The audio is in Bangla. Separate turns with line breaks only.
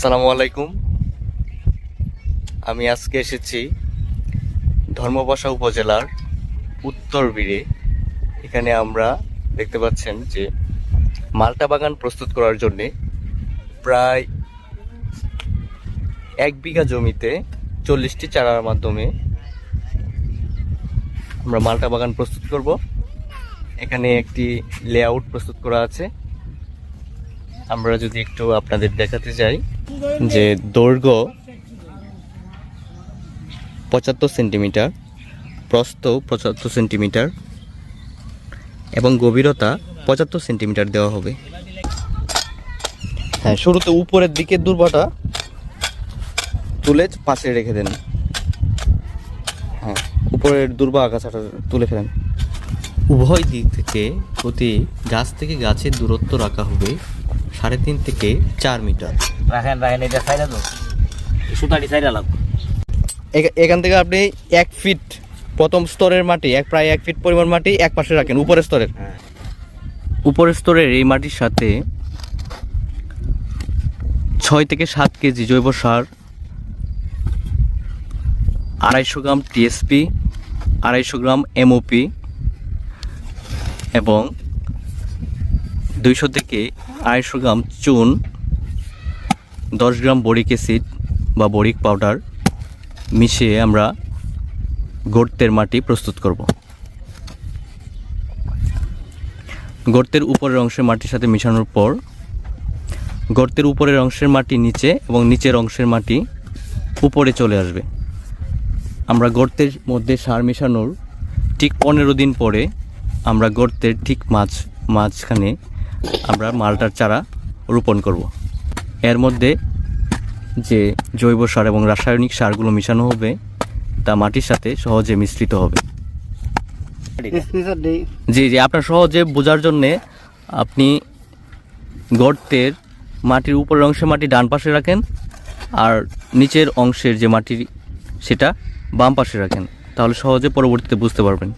আসসালামু আলাইকুম। আমি আজকে এসেছি ধর্মপাশা উপজেলার উত্তর বীরে। এখানে আমরা দেখতে পাচ্ছেন যে মালটা বাগান প্রস্তুত করার জন্যে প্রায় এক বিঘা জমিতে চল্লিশটি চারার মাধ্যমে আমরা মালটা বাগান প্রস্তুত করব। এখানে একটি লেআউট প্রস্তুত করা আছে। আমরা যদি একটু আপনাদের দেখাতে চাই যে দৈর্ঘ্য পঁচাত্তর সেন্টিমিটার, প্রস্থ পঁচাত্তর সেন্টিমিটার এবং গভীরতা পঁচাত্তর সেন্টিমিটার দেওয়া হবে। হ্যাঁ শুরুতে উপরের দিকে দুর্বাটা তুলে পাশে রেখে দেন। হ্যাঁ উপরের দুর্বা আগাছাটা তুলে ফেলেন। উভয় দিক থেকে প্রতি গাছ থেকে গাছের দূরত্ব রাখা হবে সাড়ে তিন থেকে চার মিটার।
রাখেন রাখেন এটা সাইডা তো সুতাটি সাইডা লাগবে
এখান থেকে আপনি এক ফিট প্রথম স্তরের মাটি এক প্রায় এক ফিট পরিমাণ মাটি এক পাশে রাখেন উপরের স্তরের।
হ্যাঁ।
উপরের স্তরের এই মাটির সাথে ছয় থেকে সাত কেজি জৈব সার আড়াইশো গ্রাম টিএসপি আড়াইশো গ্রাম এমওপি এবং দুইশো থেকে আড়াইশো গ্রাম চুন দশ গ্রাম বরিক অ্যাসিড বা বরিক পাউডার মিশিয়ে আমরা গর্তের মাটি প্রস্তুত করব। গর্তের উপরের অংশের মাটির সাথে মেশানোর পর গর্তের উপরের অংশের মাটি নিচে এবং নিচের অংশের মাটি উপরে চলে আসবে। আমরা গর্তের মধ্যে সার মেশানোর ঠিক পনেরো দিন পরে আমরা গর্তের ঠিক মাঝ মাঝখানে আমরা মালটার চারা রোপণ করব। এর মধ্যে যে জৈব সার এবং রাসায়নিক সারগুলো মেশানো হবে, তা মাটির সাথে সহজে মিশ্রিত হবে। জি জি, আপনার সহজে বোঝার জন্যে আপনি গর্তের মাটির উপরের অংশে মাটি ডান পাশে রাখেন, আর নিচের অংশের যে মাটি, সেটা বাম পাশে রাখেন। তাহলে সহজে পরবর্তীতে বুঝতে পারবেন।